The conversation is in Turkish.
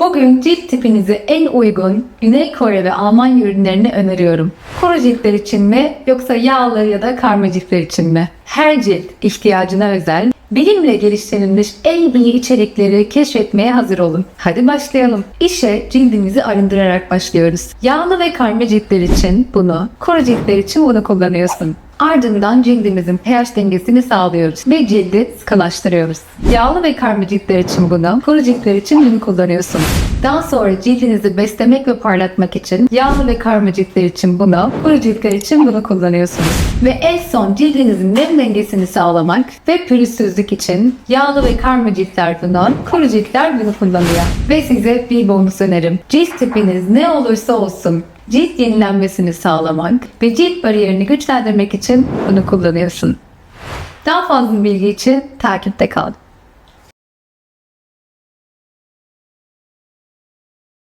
Bugün cilt tipinize en uygun Güney Kore ve Almanya ürünlerini öneriyorum. Kuru ciltler için mi yoksa yağlı ya da karma ciltler için mi? Her cilt ihtiyacına özel bilimle geliştirilmiş en iyi içerikleri keşfetmeye hazır olun. Hadi başlayalım. İşe cildimizi arındırarak başlıyoruz. Yağlı ve karma ciltler için bunu, kuru ciltler için bunu kullanıyorsun. Ardından cildimizin pH dengesini sağlıyoruz ve cildi sıkılaştırıyoruz. Yağlı ve karma ciltler için bunu, kuru ciltler için bunu kullanıyorsun. Daha sonra cildinizi beslemek ve parlatmak için yağlı ve karma ciltler için bunu, kuru ciltler için bunu kullanıyorsunuz. Ve en son cildinizin nem dengesini sağlamak ve pürüzsüzlük için yağlı ve karma ciltler bunu, kuru ciltler bunu kullanıyor. Ve size bir bonus önerim. Cilt tipiniz ne olursa olsun cilt yenilenmesini sağlamak ve cilt bariyerini güçlendirmek için bunu kullanıyorsun. Daha fazla bilgi için takipte kal.